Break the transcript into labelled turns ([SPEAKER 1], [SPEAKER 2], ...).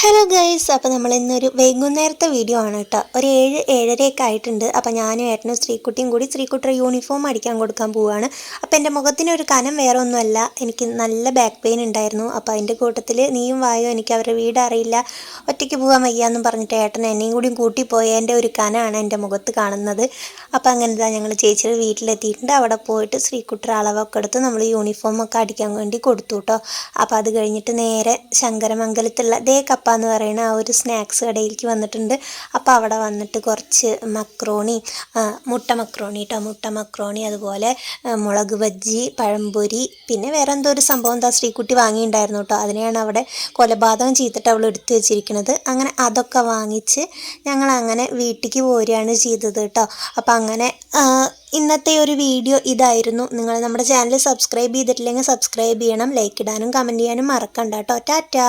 [SPEAKER 1] Hello guys അപ്പോൾ നമ്മൾ ഇന്നൊരു വൈകുന്നേരത്തെ വീഡിയോ ആണ് കേട്ടോ. ഒരു ഏഴ് ഏഴരയൊക്കെ ആയിട്ടുണ്ട്. അപ്പോൾ ഞാനും ഏട്ടനും ശ്രീക്കുട്ടിയും കൂടി ശ്രീക്കുട്ടിയുടെ യൂണിഫോം അടിക്കാൻ കൊടുക്കാൻ പോവുകയാണ് അപ്പോൾ എന്റെ മുഖത്തിനൊരു കനം വേറെ ഒന്നുമല്ല. എനിക്ക് നല്ല ബാക്ക് പെയിൻ ഉണ്ടായിരുന്നു. അപ്പോൾ അതിന്റെ കൂട്ടത്തിൽ നീയും വായോ എനിക്ക് അവരുടെ വീട് അറിയില്ല. ഒറ്റയ്ക്ക് പോകാൻ വയ്യാന്നും പറഞ്ഞിട്ട് ഏട്ടൻ എന്നെയും കൂടിയും കൂട്ടിപ്പോയതിന്റെ ഒരു കനമാണ് എന്റെ മുഖത്ത് കാണുന്നത്. അപ്പോൾ അങ്ങനെ ഇതാ ഞങ്ങൾ ചേച്ചിയുടെ വീട്ടിലെത്തിയിട്ടുണ്ട്. അവിടെ പോയിട്ട് ശ്രീക്കുട്ടിയുടെ അളവൊക്കെ എടുത്ത് നമ്മൾ യൂണിഫോം ഒക്കെ അടിക്കാൻ വേണ്ടി കൊടുത്തു കേട്ടോ. അപ്പോൾ അത് കഴിഞ്ഞിട്ട് നേരെ ശങ്കരമംഗലത്തുള്ള ദേ കപ്പ എന്ന് പറയുന്ന ആ ഒരു സ്നാക്സ് കടയിലേക്ക് വന്നിട്ടുണ്ട്. അപ്പോൾ അവിടെ വന്നിട്ട് കുറച്ച് മക്രോണി മുട്ട മക്രോണി കേട്ടോ മുട്ട മക്രോണി അതുപോലെ മുളക് ബജ്ജി പഴംപൊരി പിന്നെ വേറെ എന്തോ ഒരു സംഭവം എന്താ സ്ത്രീക്കുട്ടി വാങ്ങിയിട്ടുണ്ടായിരുന്നു കേട്ടോ അതിനെയാണ് അവിടെ കൊലപാതകം ചെയ്തിട്ട് അവൾ എടുത്തു വെച്ചിരിക്കുന്നത് അങ്ങനെ അതൊക്കെ വാങ്ങിച്ച് ഞങ്ങൾ അങ്ങനെ വീട്ടിലേക്ക് പോരുകയാണ് ചെയ്തത് കേട്ടോ അപ്പം അങ്ങനെ ഇന്നത്തെ ഒരു വീഡിയോ ഇതായിരുന്നു. നിങ്ങൾ നമ്മുടെ ചാനൽ സബ്സ്ക്രൈബ് ചെയ്തിട്ടില്ലെങ്കിൽ സബ്സ്ക്രൈബ് ചെയ്യണം ലൈക്ക് ഇടാനും കമന്റ് ചെയ്യാനും മറക്കണ്ട കേട്ടോ ടാറ്റാ!